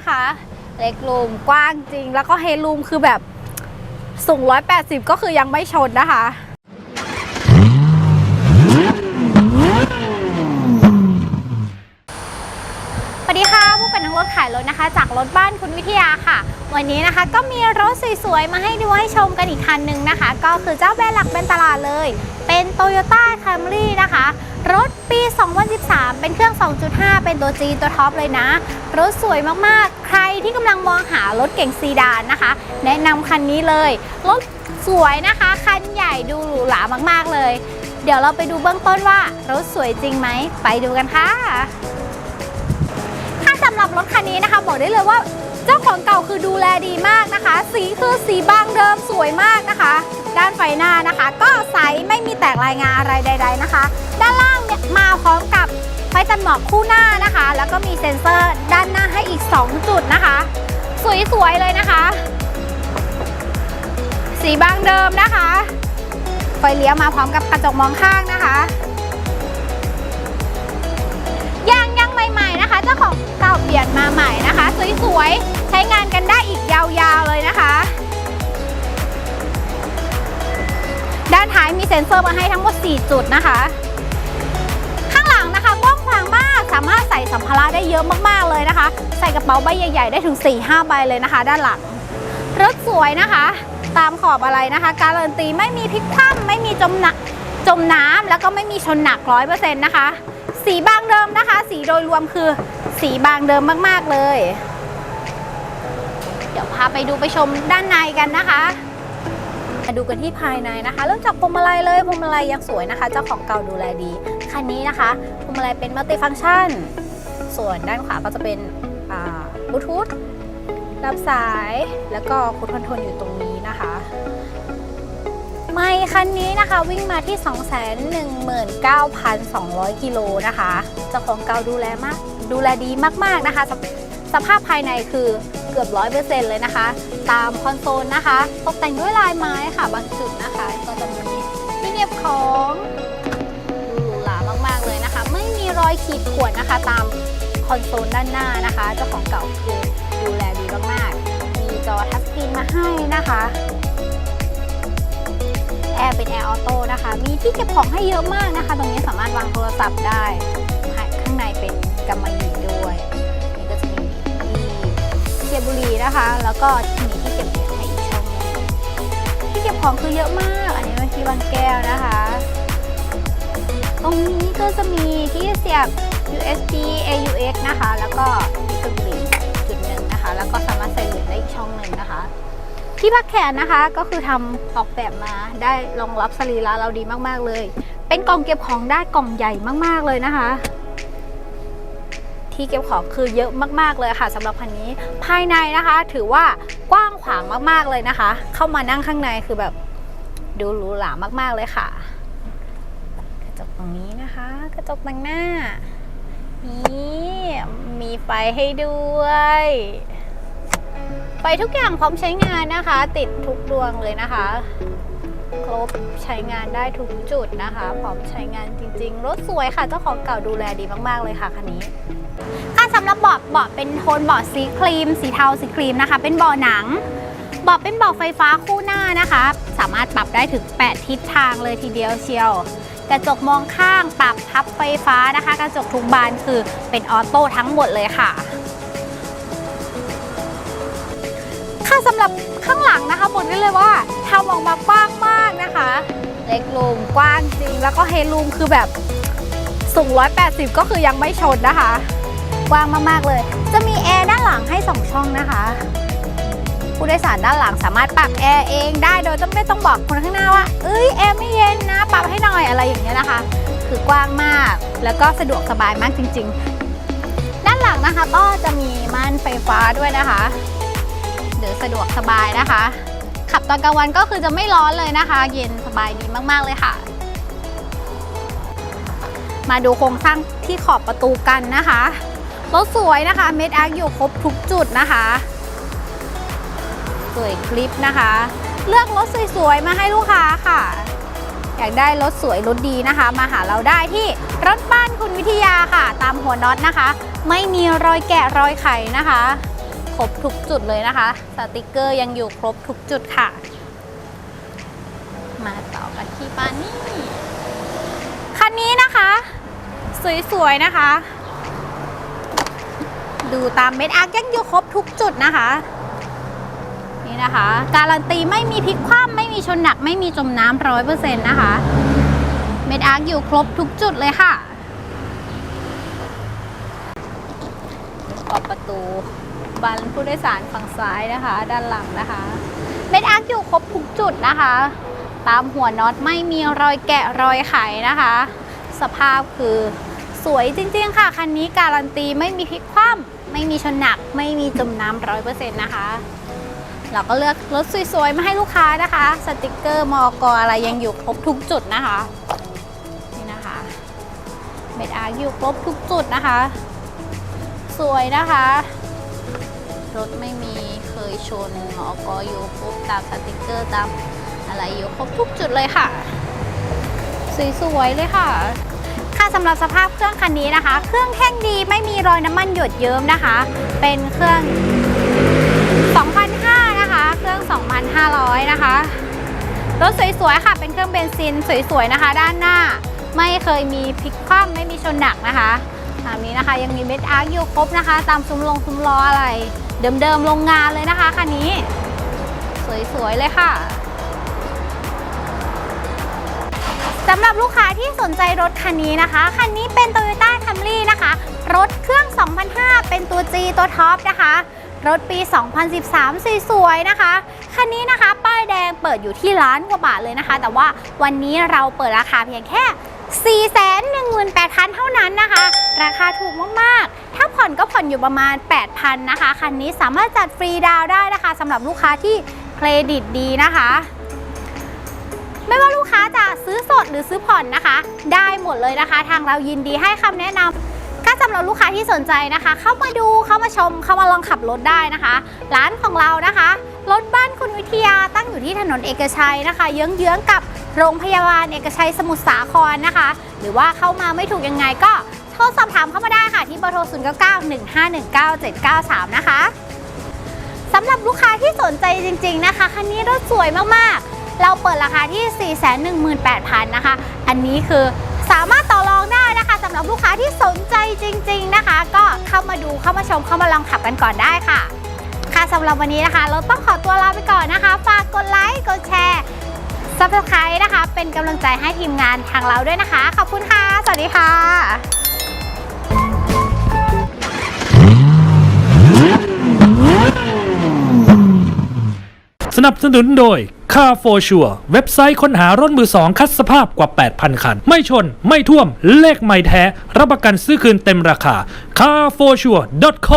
นะคะ เล็กรูมกว้างจริง แล้วก็เฮดรูมคือแบบสูง 180 ก็คือยังไม่ชนนะคะสวัสดีค่ะผู้เป็นนักรถขายรถนะคะ จากรถบ้านคุณวิทยาค่ะ วันนี้นะคะก็มีรถสวยๆ มาให้ดูให้ชมกันอีกคันหนึ่งนะคะ ก็คือเจ้าแบรนด์หลักเป็นตลาดเลย เป็น Toyota Camry นะคะ รถปี 2013 เป็นเครื่อง 2.5 เป็นตัว G ตัวท็อปเลยนะ รถสวยมากๆ ใครที่กำลังมองหารถเก่งซีดานนะคะ แนะนำคันนี้เลย รถสวยนะคะ คันใหญ่ดูหรูหรามากๆเลย เดี๋ยวเราไปดูเบื้องต้นว่ารถสวยจริงไหม ไปดูกันค่ะ ถ้าสำหรับรถคันนี้นะคะ บอกได้เลยว่า เจ้าของเก่าคือดูแลดีมากนะคะ สีคือสีบางเดิมสวยมากนะคะ ด้านไฟหน้านะคะ ก็ใสไม่มีแตกรายงาอะไรใด ๆนะคะ ด้านล่างเนี่ยมาพร้อมกับไฟตัดหมอกคู่หน้านะคะ แล้วก็มีเซ็นเซอร์ด้านหน้าให้อีก 2 จุดนะคะ สวยๆเลยนะคะ สีบางเดิมนะคะ ไฟเลี้ยวมาพร้อมกับกระจกมองข้างนะคะยางยังใหม่ ๆนะคะ เจ้าของเก่าเปลี่ยนมาใหม่นะคะ สวยๆใช้งานกันได้อีกยาวๆเลยนะคะ ด้านท้ายมีเซ็นเซอร์มาให้ทั้งหมด 4 จุดนะคะ ข้างหลังนะคะกว้างขวางมากสามารถใส่สัมภาระได้เยอะมากๆเลยนะคะ ใส่กระเป๋าใบใหญ่ ๆ ได้ถึง 4-5 ใบเลยนะคะ ด้านหลังรถสวยนะคะ ตามขอบอะไรนะคะ การันตีไม่มีพลิกคว่ำไม่มีจมหนักจมน้ำแล้วก็ไม่มีชนหนักร้อยเปอร์เซ็นต์นะคะ สีบางเดิมนะคะ สีโดยรวมคือสีบางเดิมมากๆเลย เดี๋ยวพาไปดูไปชมด้านในกันนะคะ ดูกันที่ภายในนะคะ เริ่มจากพวงมาลัยเลยพวงมาลัยยังสวยนะคะ เจ้าของเก่าดูแลดี คันนี้นะคะพวงมาลัยเป็นมัลติฟังก์ชัน ส่วนด้านขวาก็จะเป็นบลูทูธรับสายแล้วก็คูดคอนโทรลอยู่ตรงนี้นะคะไม่คันนี้นะคะวิ่งมาที่ 219,200 กิโลนะคะเจ้าของเก่าดูแลมากดูแลดีมากๆนะคะ สภสภาพภายในคือเกือบ 100%เลยนะคะ ตามคอนโซลนะคะ ตกแต่งด้วยลายไม้ค่ะบางจุดนะคะ ก็จะมีที่เก็บของหรูหรามากๆเลยนะคะ ไม่มีรอยขีดข่วนนะคะ ตามคอนโซลด้านหน้านะคะเจ้าของเก่าคือดูแลดีมากๆ มีจอทัชสกรีนมาให้นะคะแอร์เป็นแอร์ออโต้นะคะ มีที่เก็บของให้เยอะมากนะคะ ตรงนี้สามารถวางโทรศัพท์ได้ ข้างในเป็นกำมะหยี่ เก็บบุหรี่นะคะ แล้วก็มีที่เก็บเหรียญให้อีกช่องหนึงที่เก็บของคือเยอะมาก อันนี้เป็นที่วางแก้วนะคะ ตรงนี้ก็จะมีที่เสียบ USB AUX นะคะ แล้วก็ที่เก็บบุหรี่จุดหนึ่งนะคะ แล้วก็สามารถใส่เหรียญได้อีกช่องหนึ่งนะคะ ที่พักแขนนะคะก็คือทำออกแบบมาได้รองรับสรีระเราดีมากๆเลย เป็นกล่องเก็บของได้กล่องใหญ่มากๆเลยนะคะ ที่เก็บของคือเยอะมากๆเลยค่ะสำหรับคันนี้ภายในนะคะ ถือว่ากว้างขวางมากๆเลยนะคะ เข้ามานั่งข้างในคือแบบดูหรูหรามากๆเลยค่ะ กระจกตรงนี้นะคะ กระจกต่งหน้านี่มีไฟให้ด้วยไฟทุกอย่างพร้อมใช้งานนะคะ ติดทุกดวงเลยนะคะ ครบใช้งานได้ทุกจุดนะคะพร้อมใช้งานจริง ๆ รถสวยค่ะเจ้าของเก่าดูแลดีมาก ๆ เลยค่ะคันนี้ค่ะสำหรับเบาะเบาะเป็นโทนเบาะสีครีม สีเทาสีครีมนะคะ เป็นเบาะหนังเบาะเป็นเบาะไฟฟ้าคู่หน้านะคะ สามารถปรับได้ถึง 8 ทิศทางเลยทีเดียวเชียวกระจกมองข้างปรับพับไฟฟ้านะคะ กระจกทุกบานคือเป็นออโต้ทั้งหมดเลยค่ะ ค่ะสำหรับข้างหลังนะคะบอกได้เลยว่าทำออกมากว้างมากนะคะ เล็กรูมกว้างจริง แล้วก็เฮดรูมคือแบบสูง 180 ก็คือยังไม่ชนนะคะ กว้างมากๆเลย จะมีแอร์ด้านหลังให้ 2 ช่องนะคะ ผู้โดยสารด้านหลังสามารถปรับแอร์เองได้โดยไม่ต้องบอกคนข้างหน้าว่า เอ้ยแอร์ไม่เย็นนะ ปรับให้หน่อยอะไรอย่างเงี้ยนะคะ คือกว้างมากแล้วก็สะดวกสบายมากจริง ๆ ด้านหลังนะคะก็จะมีม่านไฟฟ้าด้วยนะคะ หรือสะดวกสบายนะคะ ขับตอนกลางวันก็คือจะไม่ร้อนเลยนะคะ เย็นสบายดีมากๆเลยค่ะ มาดูโครงสร้างที่ขอบประตูกันนะคะรถสวยนะคะ เม็ดอาร์คอยู่ครบทุกจุดนะคะ สวยคลิปนะคะ เลือกรถสวยๆ มาให้ลูกค้าค่ะ อยากได้รถสวยรถดีนะคะ มาหาเราได้ที่รถบ้านคุณวิทยาค่ะ ตามหัวน็อตนะคะ ไม่มีรอยแกะรอยไขนะคะ รบทุกจุดเลยนะคะ สติกเกอร์ยังอยู่ครบทุกจุดค่ะ มาต่อกันที่ปานี่คันนี้นะคะ สวยๆนะคะ ดูตามเม็ดอาร์ยังอยู่ครบทุกจุดนะคะนี่นะคะ การันตีไม่มีพลิกคว่ำไม่มีชนหนักไม่มีจมน้ำร้อยเปอร์เซ็นต์นะคะ เม็ดอาร์คอยู่ครบทุกจุดเลยค่ะออกประตู บานผู้โดยสารฝั่งซ้ายนะคะ ด้านหลังนะคะเม็ดอาร์คอยู่ครบทุกจุดนะคะ ตามหัวน็อตไม่มีรอยแกะรอยไขนะคะ สภาพคือสวยจริงๆค่ะ คันนี้การันตีไม่มีพลิกคว่ำไม่มีชนหนัก ไม่มีจมน้ำร้อยเปอร์เซ็นต์นะคะ เราก็เลือกรถสวยๆ มาให้ลูกค้านะคะ สติกเกอร์มอกอะไรยังอยู่ครบทุกจุดนะคะนี่นะคะเม็ดอาร์อยู่ครบทุกจุดนะคะ สวยนะคะ รถไม่มีเคยชนหมอกอยู่ครบตามสติกเกอร์ตามอะไรอยู่ครบทุกจุดเลยค่ะ สวยๆเลยค่ะค่ะสำหรับสภาพเครื่องคันนี้นะคะ เครื่องแท่งดีไม่มีรอยน้ำมันหยดเยิ้มนะคะ เป็นเครื่อง2,500นะคะ เครื่อง 2,500 นะคะ รถสวยๆค่ะ เป็นเครื่องเบนซินสวยๆนะคะ ด้านหน้าไม่เคยมีพลิกคว่ำไม่มีชนหนักนะคะตามนี้นะคะยังมีเม็ดอาร์อยู่ครบนะคะ ตามซุ้มลงซุ้มล้ออะไร เดิมๆโรงงานเลยนะคะคันนี้ สวยๆเลยค่ะสำหรับลูกค้าที่สนใจรถคันนี้นะคะ คันนี้เป็น Toyota Camry นะคะ รถเครื่อง 2005 เป็นตัว G ตัวท็อปนะคะ รถปี 2013 สวยๆนะคะ คันนี้นะคะ ป้ายแดงเปิดอยู่ที่ล้านกว่าบาทเลยนะคะ แต่ว่าวันนี้เราเปิดราคาเพียงแค่ 18,000 เท่านั้นนะคะ ราคาถูกมากๆ ถ้าผ่อนก็ผ่อนอยู่ประมาณ 8,000 นะคะ คันนี้สามารถจัดฟรีดาวได้นะคะสำหรับลูกค้าที่เครดิตดีนะคะ ไม่ว่าลูกค้าจะซื้อสดหรือซื้อผ่อนนะคะ ได้หมดเลยนะคะ ทางเรายินดีให้คำแนะนำก็สำหรับลูกค้าที่สนใจนะคะ เข้ามาดูเข้ามาชม เข้ามาลองขับรถได้นะคะ ร้านของเรานะคะรถบ้านคุณวิทยาตั้งอยู่ที่ถนนเอกชัยนะคะ เยื้องๆกับโรงพยาบาลเอกชัยสมุทรสาครนะคะ หรือว่าเข้ามาไม่ถูกยังไงก็โทรสอบถามเข้ามาได้ค่ะที่เบอร์โทร 0 9 9 1 5 1 9 7 9 3 นะคะสำหรับลูกค้าที่สนใจจริง ๆ นะคะคันนี้รถสวยมากๆ เราเปิดราคาที่ 418,000 นะคะ อันนี้คือสามารถต่อรองได้นะคะสำหรับลูกค้าที่สนใจจริง ๆ นะคะ ก็เข้ามาดูเข้ามาชมเข้ามาลองขับกันก่อนได้ค่ะ ค่ะสำหรับวันนี้นะคะ เราต้องขอตัวลาไปก่อนนะคะ ฝากกดไลค์กดแชร์ Subscribe นะคะ เป็นกำลังใจให้ทีมงานทางเราด้วยนะคะ ขอบคุณค่ะ สวัสดีค่ะสนับสนุนโดย Car for Sure เว็บไซต์ค้นหารถมือสองคัดสภาพกว่า 8,000 คัน ไม่ชน ไม่ท่วม เลขไม่แท้ รับประกันซื้อคืนเต็มราคา carforsure.com